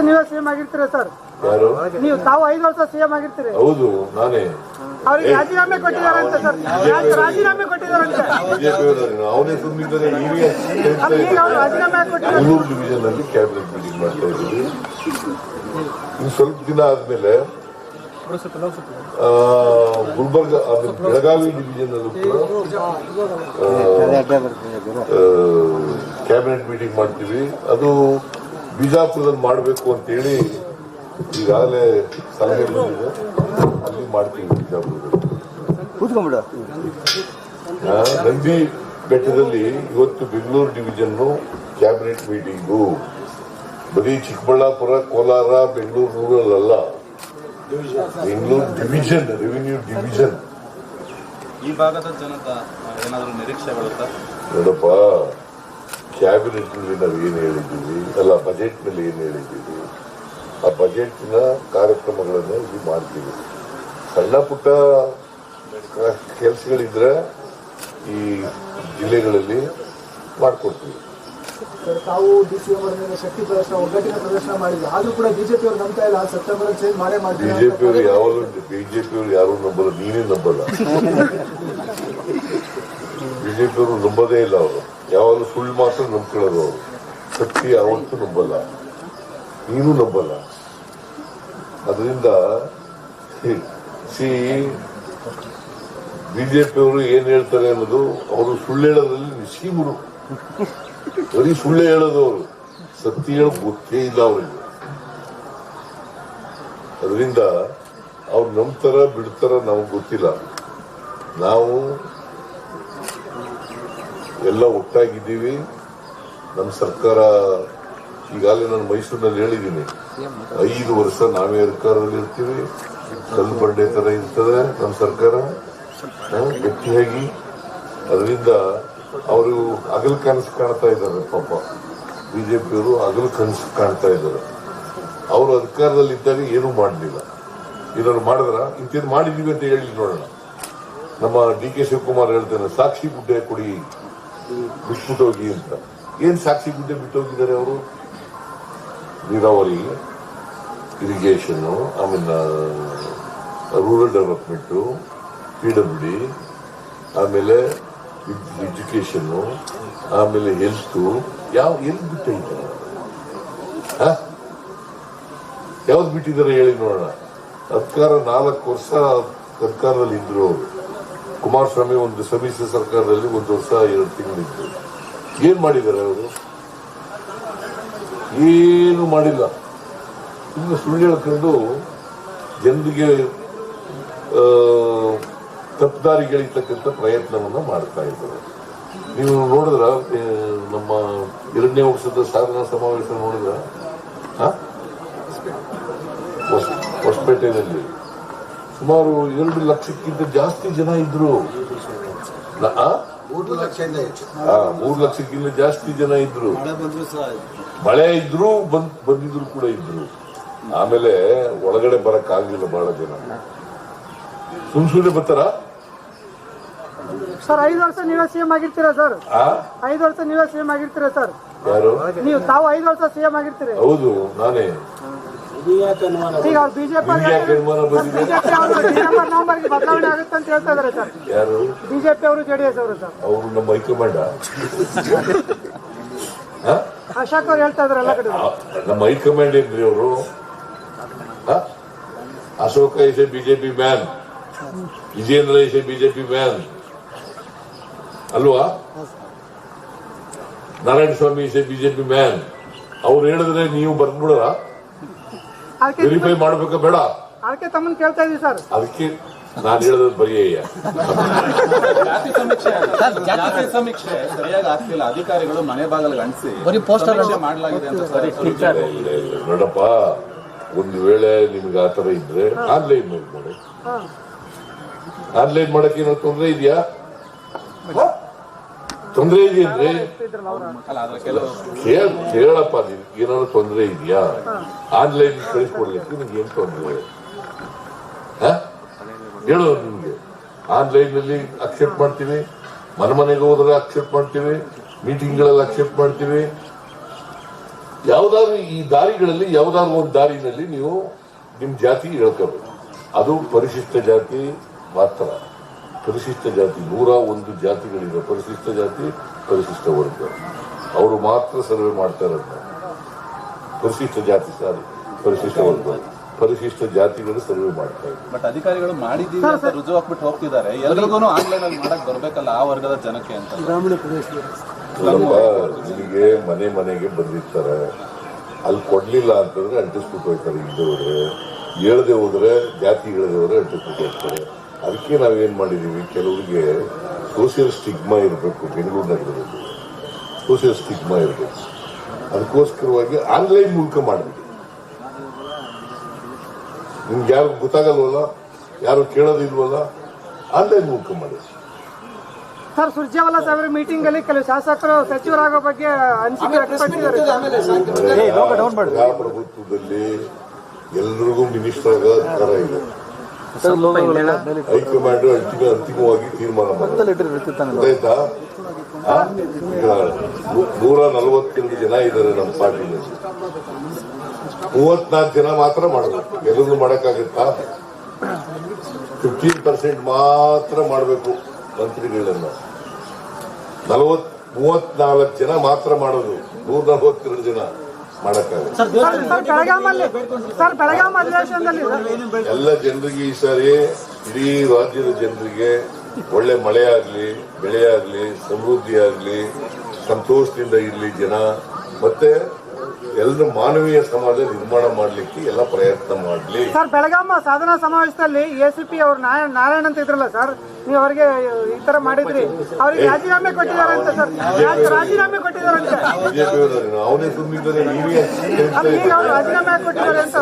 ನೀವೇ CM ಆಗಿರ್ತೀರಾ sir ಯಾರು? ನೀವು ತಾವು ಐದು ವರ್ಷ ಸಿಎಂ ಆಗಿರ್ತೀರಿ. ಹೌದು ನಾನೇ. ಅವ್ರಿಗೆ ರಾಜೀನಾಮೆ ಕೊಟ್ಟಿದಾರಂತೆ ಸರ್ ಯಾಕೆ ರಾಜೀನಾಮೆ ಕೊಟ್ಟಿದಾರಂತೆ ಬಿಜೆಪಿ ಅವನೇ ಸುಮ್ಮನಿದ್ದಾರೆ ನೀವೇ ಅಲ್ಲ ಈಗ ಅವ್ರು ರಾಜೀನಾಮೆ ಯಾಕ್ ಕೊಟ್ಟಿದ್ದಾರೆ ಬೆಂಗಳೂರು ಡಿವಿಷನ್ ಅಲ್ಲಿ ಕ್ಯಾಬಿನೆಟ್ ಮೀಟಿಂಗ್ ಮಾಡ್ತಾ ಇದ್ದೀವಿ. ಇನ್ನು ಸ್ವಲ್ಪ ದಿನ ಆದ್ಮೇಲೆ ಆ, ಗುಲ್ಬರ್ಗ ಬೆಳಗಾವಿ ಡಿವಿಜನ್ ಅಲ್ಲೂ ಕೂಡ ಕ್ಯಾಬಿನೆಟ್ ಮೀಟಿಂಗ್ ಮಾಡ್ತೀವಿ. ಅದು ಬಿಜಾಪುರದಲ್ಲಿ ಮಾಡಬೇಕು ಅಂತೇಳಿ ಈಗಾಗಲೇ ಸಲಹೆ ಬಂದಿದೆ. ಅಲ್ಲಿ ಮಾಡ್ತೀವಿ ಬಿಜಾಪುರದಲ್ಲಿ. ನಂದಿ ಬೆಟ್ಟದಲ್ಲಿ ಇವತ್ತು ಬೆಂಗಳೂರು ಡಿವಿಷನ್ ಕ್ಯಾಬಿನೆಟ್ ಮೀಟಿಂಗು. ಬರೀ Chikkaballapura Kolar Bengaluru rural Bengaluru division revenue division ಈ ಭಾಗದ ಜನತಾ ಏನಾದರೂ ನಿರೀಕ್ಷೆ ಬರುತ್ತಾ? ನೋಡಪ್ಪ. ಕ್ಯಾಬಿನೆಟ್ನಲ್ಲಿ ನಾವು ಏನು ಹೇಳಿದ್ದೀವಿ ಅಲ್ಲ ಬಜೆಟ್ನಲ್ಲಿ ಏನು ಹೇಳಿದ್ದೀವಿ ಆ ಬಜೆಟ್ನ ಕಾರ್ಯಕ್ರಮಗಳನ್ನು ಇಲ್ಲಿ ಮಾಡ್ತೀವಿ. ಸಣ್ಣ ಪುಟ್ಟ ಕೆಲಸಗಳಿದ್ರೆ ಈ ಜಿಲ್ಲೆಗಳಲ್ಲಿ ಮಾಡ್ಕೊಡ್ತೀವಿ. ತಾವು ಡಿ ಸಿ ಅವರ ಶಕ್ತಿ ಪ್ರದರ್ಶನ ಒಗ್ಗಟ್ಟಿನ ಪ್ರದರ್ಶನ ಮಾಡಿದ್ರು. ಆದ್ರೂ ಕೂಡ ಬಿಜೆಪಿ ಅವರು ನಂಬ್ತಾ ಇಲ್ಲ ಸೆಪ್ಟೆಂಬರ್ ಚೇಂಜ್ ಮಾಡೇ ಮಾಡ್ತಾರೆ ಅಂತ ಬಿಜೆಪಿಯವರು ಯಾವಾಗಲೂ ಬಿಜೆಪಿಯವರು ಯಾರು ನಂಬಲ್ಲ ನೀನೇ ನಂಬಲ್ಲ. ಬಿಜೆಪಿಯವರು ನಂಬೋದೇ ಇಲ್ಲ ಅವರು. ಯಾವಾಗಲೂ ಸುಳ್ಳು ಮಾತ್ರ ನಂಬ್ಕೊಳ್ಳೋದು ಅವರು. ಸತ್ಯ ಯಾವತ್ತೂ ನಂಬಲ್ಲ. ನೀನು ನಂಬಲ್ಲ. ಅದರಿಂದ ಸಿ ಬಿಜೆಪಿಯವರು ಏನ್ ಹೇಳ್ತಾರೆ ಅನ್ನೋದು ಅವರು ಸುಳ್ಳು ಹೇಳೋದ್ರಲ್ಲಿ ನಿಸೀಮರು ಬರೀ ಸುಳ್ಳು ಹೇಳೋದು ಅವರು. ಸತ್ಯ ಹೇಳೋ ಗೊತ್ತೇ ಇಲ್ಲ ಅವರಿಗೆ. ಅದರಿಂದ ಅವ್ರು ನಂಬ್ತಾರ ಬಿಡ್ತಾರ ನಮಗೆ ಗೊತ್ತಿಲ್ಲ. ನಾವು ಎಲ್ಲ ಒಟ್ಟಾಗಿದ್ದೀವಿ. ನಮ್ಮ ಸರ್ಕಾರ ಈಗಾಗಲೇ ನಾನು ಮೈಸೂರಿನಲ್ಲಿ ಹೇಳಿದ್ದೀನಿ. ಐದು ವರ್ಷ ನಾವೇ ಅಧಿಕಾರದಲ್ಲಿ ಇರ್ತೀವಿ. ಕಲ್ಲು ಬಂಡೆ ತರ ಇರ್ತದೆ ನಮ್ಮ ಸರ್ಕಾರ. ಗಟ್ಟಿಯಾಗಿ. ಅದರಿಂದ ಅವರು ಹಗಲು ಕನಸು ಕಾಣ್ತಾ ಇದ್ದಾರೆ ಪಾಪ. ಬಿಜೆಪಿಯವರು ಹಗಲು ಕನಸು ಕಾಣ್ತಾ ಇದ್ದಾರೆ. ಅವರು ಅಧಿಕಾರದಲ್ಲಿ ಇದ್ದಾಗ ಏನೂ ಮಾಡಲಿಲ್ಲ. ಏನಾದ್ರು ಮಾಡಿದ್ರ? ಇಂಥದ್ದು ಮಾಡಿದೀವಿ ಅಂತ ಹೇಳಿ ನೋಡೋಣ. ನಮ್ಮ ಡಿ ಕೆ ಶಿವಕುಮಾರ್ ಹೇಳ್ತೇನೆ, ಸಾಕ್ಷಿ ಗುಡ್ಡೆ ಕೊಡಿ. ಹೋಗಿ ಅಂತ. ಏನ್ ಸಾಕ್ಷಿ ಗುಡ್ಡೆ ಬಿಟ್ಟು ಹೋಗಿದ್ದಾರೆ ಅವರು? ನೀರಾವರಿ ಇರಿಗೇಷನ್ ಆಮೇಲೆ ರೂರಲ್ ಡೆವಲಪ್ಮೆಂಟು ಪಿ ಡಬ್ಲ್ಯೂ ಆಮೇಲೆ ಎಜುಕೇಶನ್ ಆಮೇಲೆ ಹೆಲ್ತ್ ಯಾವ ಎಲ್ಲಿ ಬಿಟ್ಟಿದ್ದಾರೆ ಯಾವ್ದು ಬಿಟ್ಟಿದ್ದಾರೆ ಹೇಳಿ ನೋಡೋಣ. ಸರ್ಕಾರ ನಾಲ್ಕು ವರ್ಷ ಸರ್ಕಾರದಲ್ಲಿ ಇದ್ರು ಅವರು. ಕುಮಾರಸ್ವಾಮಿ ಒಂದು ಸಮ್ಮಿಶ್ರ ಸರ್ಕಾರದಲ್ಲಿ ಒಂದು ವರ್ಷ ಎರಡು ತಿಂಗಳಿತ್ತು ಏನ್ ಮಾಡಿದ್ದಾರೆ ಅವರು? ಏನು ಮಾಡಿಲ್ಲ. ಇನ್ನು ಸುಳ್ಳು ಹೇಳ್ಕೊಂಡು ಜನರಿಗೆ ಆ, ಪ್ರಯತ್ನವನ್ನು ಮಾಡ್ತಾ ಇದ್ದಾರೆ. ನೀವು ನೋಡಿದ್ರ ನಮ್ಮ ಎರಡನೇ ವರ್ಷದ ಸಾಧನಾ ಸಮಾವೇಶ ನೋಡಿದ್ರ? ಹೊಸಪೇಟೆಯಲ್ಲಿ. ಸುಮಾರು ಎರಡು ಲಕ್ಷಕ್ಕಿಂತ ಜಾಸ್ತಿ ಜನ ಇದ್ರು. ಮೂರು ಲಕ್ಷಕ್ಕಿಂತ ಜಾಸ್ತಿ ಜನ ಇದ್ರು. ಮಳೆ ಇದ್ರು ಬಂದ್ ಬಂದಿದ್ರು ಕೂಡ ಇದ್ರು. ಆಮೇಲೆ ಒಳಗಡೆ ಬರಕ್ ಆಗ್ಲಿಲ್ಲ ಬಹಳ ಜನ. ಸುಮ್ ಸುಮ್ಮನೆ ಬರ್ತಾರ? ಸರ್ ಐದು ವರ್ಷ ನೀವೇ ಸಿಎಂ ಆಗಿರ್ತೀರಾ ಸರ್? ಆ? ಐದು ವರ್ಷ ನೀವೇ ಸಿಎಂ ಆಗಿರ್ತೀರಾ ಸರ್? ಯಾರು? ನೀವು ತಾವು ಐದು ವರ್ಷ ಸಿಎಂ ಆಗಿರ್ತೀರಿ. ಹೌದು ನಾನೇ. ಈಗ ಅವ್ರು ಬಿಜೆಪಿ ಬಿಜೆಪಿ ಅವರು ಡಿಸೆಂಬರ್ ನವೆಂಬರ್ಗೆ ಬದಲಾವಣೆ ಆಗುತ್ತೆ ಅಂತ ಹೇಳ್ತಾ ಇದಾರೆ ಸರ್. ಯಾರು? ಬಿಜೆಪಿ ಅವರು ಜೆಡಿಎಸ್ ಅವರು ಸರ್. ಅವರು ನಮ್ಮ ಹೈಕಮಾಂಡ? ಅಶೋಕ್ ಅವ್ರು ಹೇಳ್ತಾ ಇದಾರೆ ಎಲ್ಲ ಕಡೆ. ಆ, ನಮ್ಮ ಹೈಕಮಾಂಡ್ ಏನ್ರಿ ಅವರು? Ashoka is a BJP man Vijayendra is a BJP man ಅಲ್ವಾ? Narayana Swamy is a BJP man ಅವ್ರು ಹೇಳಿದ್ರೆ ನೀವು ಅದಕ್ಕೆ ವೆರಿಫೈ ಮಾಡಬೇಕು? ಬೇಡ. ಅದಕ್ಕೆ ತಮ್ಮನ್ನ ಕೇಳ್ತಾ ಇದೀವಿ ಸರ್. ಅದಕ್ಕೆ ನಾನು ಹೇಳೋದು ಬರೀ ಜಾತಿ ಸಮೀಕ್ಷೆ ಜಾತಿ ಸಮೀಕ್ಷೆ. ಸರಿಯಾಗಿ ಆಗ್ತಿಲ್ಲ. ಅಧಿಕಾರಿಗಳು ಮನೆ ಬಾಗಿಲಿಗೆ ಅಂಟಿಸಿ. ಬರೀ ಪೋಸ್ಟರ್ ಮಾಡಲಾಗಿದೆ ಅಂತ ಸರಿ. ಇಲ್ಲ ಇಲ್ಲ ನೋಡಪ್ಪ ಒಂದು ವೇಳೆ ನಿಮ್ಗೆ ಆ ತರ ಇದ್ರೆ ಆನ್ಲೈನ್ ಮಾಡಿ. ಹಾ. ಆನ್ಲೈನ್ ಮಾಡಕ್ಕೆ ಏನೋ ತೊಂದರೆ ಇದೆಯಾ? ತೊಂದರೆ ಅಲ್ಲ ಕೆಲವು ಕೇಳ ಕೇಳಪ್ಪ ಏನಾದ್ರು ತೊಂದರೆ ಇದೆಯಾ? ಆನ್ಲೈನ್ ಕಳಿಸ್ಕೊಡ್ಲಿಕ್ಕೆ ನಿಮ್ಗೆ ಏನ್ ತೊಂದರೆ? ಹೇಳು ನಿಮ್ಗೆ. ಆನ್ಲೈನ್ನಲ್ಲಿ ಅಕ್ಸೆಪ್ಟ್ ಮಾಡ್ತೀವಿ. ಮನೆ ಮನೆಗೆ ಹೋದ್ರೆ ಅಕ್ಸೆಪ್ಟ್ ಮಾಡ್ತೀವಿ. ಮೀಟಿಂಗ್ಗಳಲ್ಲಿ ಅಕ್ಸೆಪ್ಟ್ ಮಾಡ್ತೀವಿ. ಯಾವ್ದಾದ್ರು ಈ ದಾರಿಗಳಲ್ಲಿ ಯಾವ್ದಾದ್ರು ಒಂದು ದಾರಿನಲ್ಲಿ ನೀವು ನಿಮ್ ಜಾತಿ ಹೇಳ್ಕೋಬೇಕು. ಅದು ಪರಿಶಿಷ್ಟ ಜಾತಿ ಮಾತ್ರ. ಪರಿಶಿಷ್ಟ ಜಾತಿ ನೂರ ಒಂದು ಜಾತಿಗಳಿವೆ ಪರಿಶಿಷ್ಟ ಜಾತಿ ಪರಿಶಿಷ್ಟ ವರ್ಗ. ಅವರು ಮಾತ್ರ ಸರ್ವೆ ಮಾಡ್ತಾ ಇರೋದು ಪರಿಶಿಷ್ಟ ಜಾತಿ ಸಾರಿ ಪರಿಶಿಷ್ಟ ವರ್ಗ. ಪರಿಶಿಷ್ಟ ಜಾತಿಗಳು ಸರ್ವೆ ಮಾಡ್ತಾರೆ ಇದ್ದಾರೆ. ಬಟ್ ಅಧಿಕಾರಿಗಳು ಮಾಡಿದ್ದೀವಿ ಅಂತ ರುಜು ಹಾಕ್ಬಿಟ್ಟು ಹೋಗ್ತಿದ್ದಾರೆ. ಎಲ್ರಿಗೂ ಆನ್ಲೈನ್ ಅಲ್ಲಿ ಮಾಡಕ್ ಬರ್ಬೇಕಲ್ಲ ಆ ವರ್ಗದ ಜನಕ್ಕೆ ಅಂತ. ಗ್ರಾಮೀಣ ನಿಮಗೆ ಮನೆ ಮನೆಗೆ ಬಂದಿರ್ತಾರೆ. ಅಲ್ಲಿ ಕೊಡ್ಲಿಲ್ಲ ಅಂತಂದ್ರೆ ಅಂಟಿಸ್ಬಿಟ್ಟು ಹೋಗ್ತಾರೆ ಹಿಂದೆ ಹೋದ್ರೆ ಹೇಳದೆ ಹೋದ್ರೆ ಜಾತಿ ಹೇಳದೆ ಹೋದ್ರೆ ಅಂಟಿಸ್ಬಿಟ್ಟು ಹೋಗ್ತಾರೆ. ಅದಕ್ಕೆ ನಾವೇನ್ ಮಾಡಿದೀವಿ? ಕೆಲವರಿಗೆ ಸೋಷಿಯಲ್ ಸ್ಟಿಗ್ಮಾ ಇರಬೇಕು ಬೆಂಗಳೂರು ನಗರದಲ್ಲಿ ಸೋಷಿಯಲ್ ಸ್ಟಿಗ್ಮಾ ಇರಬೇಕು. ಅದಕ್ಕೋಸ್ಕರವಾಗಿ ಆನ್ಲೈನ್ ಮೂಲಕ ಮಾಡಿದ್ವಿ. ನಿಮ್ಗೆ ಯಾರು ಗೊತ್ತಾಗಲ್ವಲ್ಲ? ಯಾರು ಕೇಳೋದಿಲ್ವಲ್ಲ? ಆನ್ಲೈನ್ ಮೂಲಕ ಮಾಡಿ ಸರ್ ಸುರ್ಜೇವಾಲಾ ಸಾಹೇಬ್ರ ಮೀಟಿಂಗ್ ಅಲ್ಲಿ ಕೆಲವು ಶಾಸಕರು ಸಚಿವರಾಗೋ ಬಗ್ಗೆ ಅನಿಸಿಕೆ ಪ್ರಭುತ್ವದಲ್ಲಿ ಪ್ರಜಾಪ್ರಭುತ್ವದಲ್ಲಿ ಎಲ್ರಿಗೂ ಮಿನಿಸ್ಟರ್ ಆಗೋ ಅಧಿಕಾರ ಇದೆ. ಹೈಕಮಾಂಡ್ ಅಂತಿಮ ಅಂತಿಮವಾಗಿ ತೀರ್ಮಾನ ಆಯ್ತಾ? ನೂರ ನಲವತ್ತೆರಡು ಜನ ಇದಾರೆ ನಮ್ಮ ಪಾರ್ಟಿನಲ್ಲಿ ಮೂವತ್ನಾಲ್ಕು ಜನ ಮಾತ್ರ ಮಾಡಬೇಕು. ಎಲ್ಲರೂ ಮಾಡಕ್ಕಾಗತ್ತಾ? ಫಿಫ್ಟೀನ್ ಪರ್ಸೆಂಟ್ ಮಾತ್ರ ಮಾಡಬೇಕು ಮಂತ್ರಿಗಳನ್ನ. ನಲವತ್ ಮೂವತ್ನಾಲ್ಕು ಜನ ಮಾತ್ರ ಮಾಡೋದು. ನೂರ ನಲವತ್ತೆರಡು ಜನ. ಸರ್ ಎಲ್ಲ ಜನರಿಗೆ ಈ ಸಾರಿ ಇಡೀ ರಾಜ್ಯದ ಜನರಿಗೆ ಒಳ್ಳೆ ಮಳೆ ಆಗ್ಲಿ ಬೆಳೆ ಆಗ್ಲಿ ಸಮೃದ್ಧಿ ಆಗ್ಲಿ ಸಂತೋಷದಿಂದ ಇರ್ಲಿ ಜನ. ಮತ್ತೆ ಎಲ್ಲರ ಮಾನವೀಯ ಸಮಾಜ ನಿರ್ಮಾಣ ಮಾಡಲಿಕ್ಕೆ ಎಲ್ಲ ಪ್ರಯತ್ನ ಮಾಡಲಿ. ಸರ್ ಬೆಳಗಾಮ ಸಾಧನಾ ಸಮಾವೇಶದಲ್ಲಿ ಎಸಿಪಿ ಅವರು ನಾರಾಯಣ ನಾರಾಯಣ ಅಂತ ಇದ್ರಲ್ಲ ಸರ್ ನೀವು ಅವರಿಗೆ ಈ ತರ ಮಾಡಿದ್ರಿ. ಅವ್ರಿಗೆ ರಾಜೀನಾಮೆ ಕೊಟ್ಟಿದ್ದಾರೆ ಅಂತ ಸರ್. ಯಾಕೆ ರಾಜೀನಾಮೆ ಕೊಟ್ಟಿದ್ದಾರೆ ಅಂತ ಅವನೇ ತುಂಬಿದ್ದಾರೆ ರಾಜೀನಾಮೆ ಕೊಟ್ಟಿದ್ದಾರೆ ಅಂತ